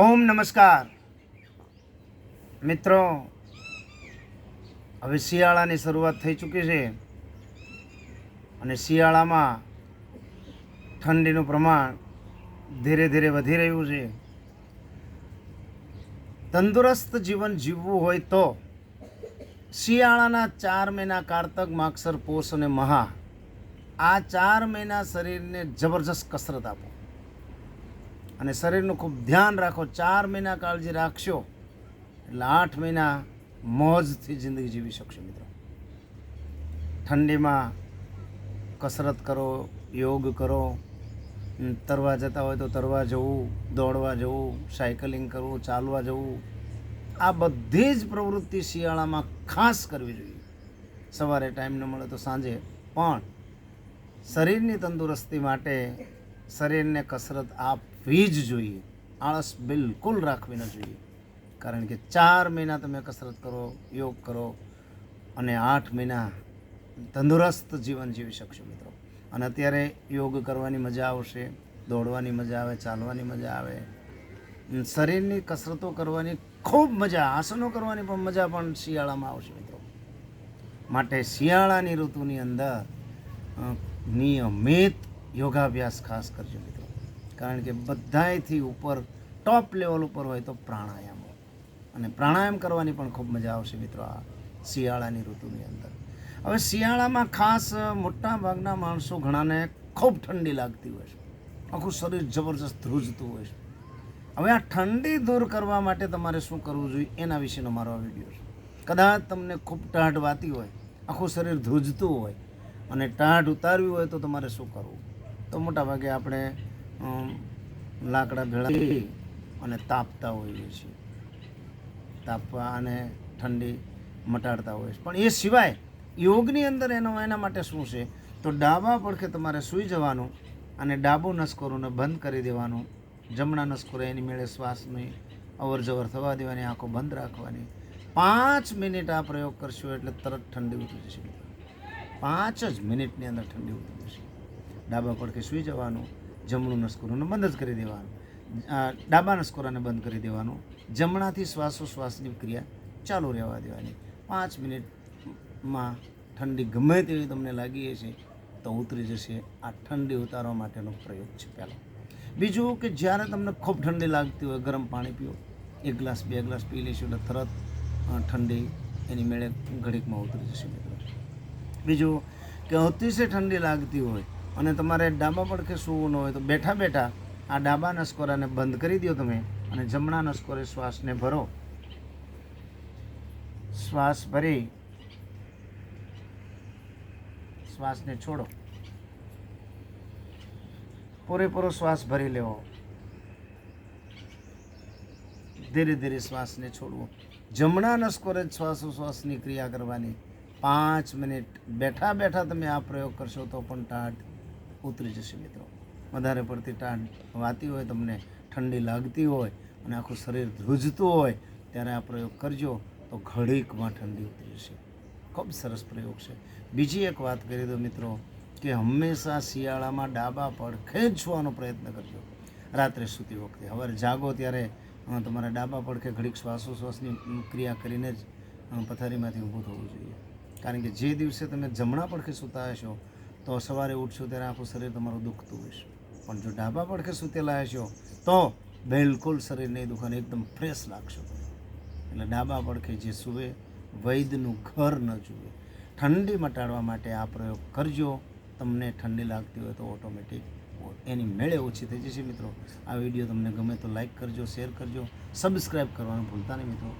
ઓમ નમસ્કાર. મિત્રો, હવે શિયાળાની શરૂઆત થઈ ચૂકી છે અને શિયાળામાં ઠંડીનું પ્રમાણ ધીરે ધીરે વધી રહ્યું છે. તંદુરસ્ત જીવન જીવવું હોય તો શિયાળાના ચાર મહિના કારતક, માગસર, પોષ અને મહા આ ચાર મહિના શરીરને જબરજસ્ત કસરત આપો. અને શરીરનું ખૂબ ધ્યાન રાખો. ચાર મહિના કાળજી રાખશો એટલે આઠ મહિના મોજથી જિંદગી જીવી શકશો મિત્રો. ઠંડીમાં કસરત કરો, યોગ કરો તરવા જતા હોય તો તરવા જવું, દોડવા જવું, સાયકલિંગ કરવું, ચાલવા જવું. આ બધી જ પ્રવૃત્તિ શિયાળામાં ખાસ કરવી જોઈએ. સવારે ટાઈમ ન મળે તો સાંજે. પણ શરીરની તંદુરસ્તી માટે શરીરને કસરત આપવી જ જોઈએ, આળસ બિલકુલ રાખવી ન જોઈએ. કારણ કે ચાર મહિના તમે કસરત કરો, યોગ કરો અને આઠ મહિના તંદુરસ્ત જીવન જીવી શકશો મિત્રો. અને અત્યારે યોગ કરવાની મજા આવશે, દોડવાની મજા આવે, ચાલવાની મજા આવે. શરીરની કસરતો કરવાની ખૂબ મજા, આસનો કરવાની પણ મજા પણ શિયાળામાં આવશે મિત્રો. માટે શિયાળાની ઋતુની અંદર નિયમિત યોગાભ્યાસ ખાસ કરજો મિત્રો. કારણ કે બધાયથી ઉપર ટોપ લેવલ ઉપર હોય તો પ્રાણાયામ. અને પ્રાણાયામ કરવાની પણ ખૂબ મજા આવશે મિત્રો આ શિયાળાની ઋતુની અંદર. હવે શિયાળામાં ખાસ મોટા ભાગના માણસો ઘણાને ખૂબ ઠંડી લાગતી હોય છે. આખું શરીર જબરજસ્ત ધ્રુજતું હોય છે. હવે આ ઠંડી દૂર કરવા માટે તમારે શું કરવું જોઈએ એના વિશેનો મારો આ વીડિયો છે. કદાચ તમને ખૂબ ટાઢ વાતી હોય, આખું શરીર ધ્રુજતું હોય અને ટાઢ ઉતારવી હોય તો તમારે શું કરવું? તો મોટાભાગે આપણે લાકડા ભેળા અને તાપતા હોઈએ છીએ. તાપવા અને ઠંડી મટાડતા હોય છે પણ એ સિવાય યોગની અંદર એનો એના માટે શું છે? તો ડાબા પડખે તમારે સૂઈ જવાનું અને ડાબો નસકોરોને બંધ કરી દેવાનું. જમણા નસકોરો એની મેળે શ્વાસની અવર જવર થવા દેવાની, આંખો બંધ રાખવાની. પાંચ મિનિટ આ પ્રયોગ કરશો એટલે તરત ઠંડી ઉતરી જશે. પાંચ જ મિનિટની અંદર ઠંડી ઉતરી જશે. ડાબા પડખે સૂઈ જવાનું જમણું નસકોરાને બંધ જ કરી દેવાનું. ડાબા નસકોરાને બંધ કરી દેવાનું. જમણાથી શ્વાસોશ્વાસની ક્રિયા ચાલુ રહેવા દેવાની. પાંચ મિનિટમાં ઠંડી ગમે તેવી તમને લાગી છે તો ઉતરી જશે. આ ઠંડી ઉતારવા માટેનો પ્રયોગ છે પહેલો. બીજું કે જ્યારે તમને ખૂબ ઠંડી લાગતી હોય, ગરમ પાણી પીઓ. એક ગ્લાસ, બે ગ્લાસ પી લેશો એટલે તરત ઠંડી એની મેળે ઘડીકમાં ઉતરી જશે. મિત્રો બીજું કે અતિશય ઠંડી લાગતી હોય અને તમારે ડાબા પડખે સૂવું ન હોય તો બેઠા બેઠા આ ડાબા નસકોરાને બંધ કરી દો તમે અને જમણા નસકોરે શ્વાસને ભરો. શ્વાસ ભરી. શ્વાસને છોડો. પૂરેપૂરો શ્વાસ ભરી લેવો. ધીરે ધીરે શ્વાસને છોડવો. જમણા નસકોરે જ શ્વાસોશ્વાસની ક્રિયા કરવાની. પાંચ મિનિટ બેઠા બેઠા તમે આ પ્રયોગ કરશો તો પણ ટાઢ ઉતરી જશે મિત્રો. વધારે પડતી ટાઢ વાતી હોય, તમને ઠંડી લાગતી હોય અને આખું શરીર ધ્રુજતું હોય, ત્યારે આ પ્રયોગ કરજો. તો ઘડીકમાં ઠંડી ઉતરી જશે. ખૂબ સરસ પ્રયોગ છે. બીજી એક વાત કરી દો મિત્રો, કે હંમેશા શિયાળામાં ડાબા પડખે જ પ્રયત્ન કરજો. રાત્રે સૂતી વખતે. હવે જાગો ત્યારે તમારા તમારે ડાબા પડખે ઘડીક શ્વાસોશ્વાસની ક્રિયા કરીને જ પથારીમાંથી ઊભું થવું જોઈએ. કારણ કે જે દિવસે તમે જમણા પડખે સૂતા હશો તો સવારે ઉઠશો ત્યારે આખું શરીર તમારું દુખતું હશે. પણ જો ડાબા પડખે સૂતેલા હશો, તો બિલકુલ શરીર નહીં દુખાને એકદમ ફ્રેશ લાગશો એટલે ડાબા પડખે જે સૂવે વૈદ્યનું ઘર ન જુએ. ઠંડી મટાડવા માટે આ પ્રયોગ કરજો. તમને ઠંડી લાગતી હોય તો ઓટોમેટિક એની મેળે ઓછી થઈ જશે મિત્રો. આ વીડિયો તમને ગમે તો લાઈક કરજો શેર કરજો સબસ્ક્રાઈબ કરવાનું ભૂલતા નહીં મિત્રો.